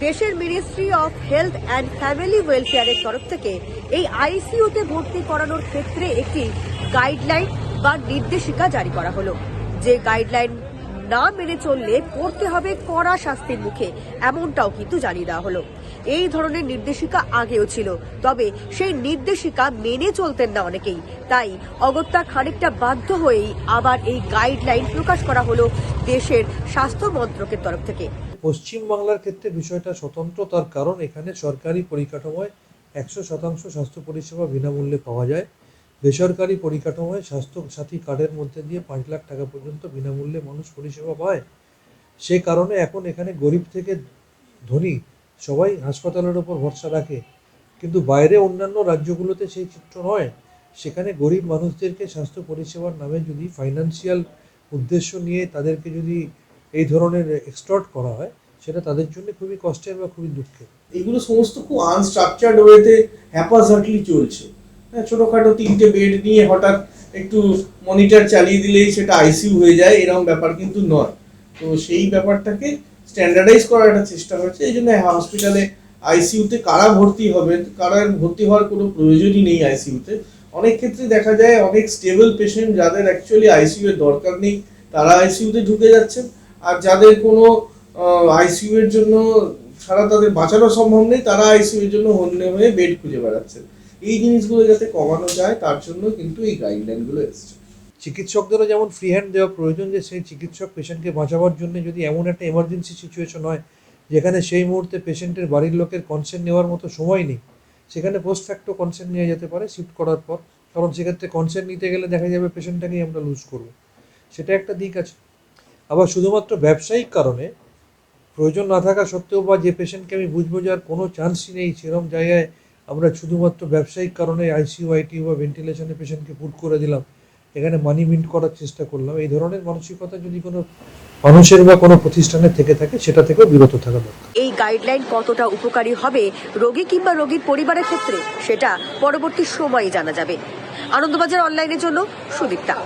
দেশের ministry of health and family ওয়েলফেয়ারের তরফ থেকে এই আইসিইউতে ভর্তি করানোর ক্ষেত্রে একটি গাইডলাইন বা নির্দেশিকা জারি করা হলো। যে গাইডলাইন না মেনে চললে পড়তে হবে কড়া শাস্তির মুখে, এমনটাও কিন্তু জানিয়ে দেওয়া হলো। এই ধরনের নির্দেশিকা আগেও ছিল, তবে সেই নির্দেশিকা মেনে চলতেন না অনেকেই। তাই অগত্যা খানিকটা বাধ্য হয়েই আবার এই গাইডলাইন প্রকাশ করা হলো দেশের স্বাস্থ্য মন্ত্রকের তরফ থেকে। পশ্চিম বাংলার ক্ষেত্রে বিষয়টা স্বতন্ত্র তার কারণ, এখানে সরকারি পরিকাঠামোয় একশো শতাংশ স্বাস্থ্য পরিষেবা বিনামূল্যে পাওয়া যায়। বেসরকারি পরিকাঠামোয় স্বাস্থ্য সাথী কার্ডের মধ্যে দিয়ে পাঁচ লাখ টাকা পর্যন্ত বিনামূল্যে মানুষ পরিষেবা পায়। সে কারণে এখন এখানে গরিব থেকে ধনী সবাই হাসপাতালের ওপর ভরসা রাখে। কিন্তু বাইরে অন্যান্য রাজ্যগুলোতে সেই চিত্র নয়। সেখানে গরিব মানুষদেরকে স্বাস্থ্য পরিষেবার নামে যদি ফাইন্যান্সিয়াল উদ্দেশ্য নিয়ে তাদেরকে যদি এই ধরনের এক্সটর্ট করা হয়, সেটা তাদের জন্য খুবই কষ্টের বা খুবই দুঃখের। এগুলো সমস্ত খুব আনস্ট্রাকচার্ড ওয়েতে হ্যাপাজার্টলি চলছে। ছোটোখাটো তিনটে বেড নিয়ে হঠাৎ একটু মনিটর চালিয়ে দিলেই সেটা আইসিইউ হয়ে যায়, এরকম ব্যাপার কিন্তু নয়। তো সেই ব্যাপারটাকে স্ট্যান্ডার্ডাইজ করার একটা চেষ্টা হচ্ছে, এই জন্য হসপিটালে আইসিইউতে কারা ভর্তি হবেন, কারা ভর্তি হওয়ার কোনো প্রয়োজনই নেই আইসিইউতে অনেক ক্ষেত্রে দেখা যায় অনেক স্টেবল পেশেন্ট যাদের অ্যাকচুয়ালি আইসিইউ এর দরকার নেই, তারা আইসিইউতে ঢুকে যাচ্ছেন। আর যাদের কোনো আইসিইউ এর জন্য সারা তাদের বাঁচানো সম্ভব নেই, তারা আইসিইউ এর জন্য হন্যে হয়ে বেড খুঁজে বেড়াচ্ছেন। এই জিনিসগুলো যাতে কমানো যায়, তার জন্য কিন্তু এই গাইডলাইনগুলো এসছে। চিকিৎসকদেরও যেমন ফ্রি হ্যান্ড দেওয়া প্রয়োজন যে, সেই চিকিৎসক পেশেন্টকে বাঁচাবার জন্য যদি এমন একটা এমার্জেন্সি সিচুয়েশন হয়, যেখানে সেই মুহূর্তে পেশেন্টের বাড়ির লোকের কনসেন্ট নেওয়ার মতো সময় নেই, সেখানে পোস্ট ফ্যাক্টো কনসেন্ট নেওয়া যেতে পারে শিফট করার পর। কারণ সেক্ষেত্রে কনসেন্ট নিতে গেলে দেখা যাবে পেশেন্টটাকেই আমরা লুজ করব। সেটা একটা দিক আছে। আবার শুধুমাত্র ব্যবসায়িক কারণে প্রয়োজন না থাকা সত্ত্বেও বা যে পেশেন্টকে আমি বুঝব যে আর কোনো চান্সই নেই সেরকম জায়গায় আমরা শুধুমাত্র ব্যবসায়িক কারণে আইসিইউ আইটিইউ বা ভেন্টিলেশনে পেশেন্টকে পুট করে দিলাম। এখানে মানি মিন্ট করার চেষ্টা করলাম। এই ধরনের মানসিকতা যদি কোনো মানুষের বা কোনো প্রতিষ্ঠানের থেকে থাকে, সেটা থেকেও বিরত থাকা দরকার। এই গাইডলাইন কতটা উপকারী হবে রোগী কিংবা রোগীর পরিবারের ক্ষেত্রে, সেটা পরবর্তী সময়ে জানা যাবে। আনন্দবাজার অনলাইনের জন্য সুদীপ্তা।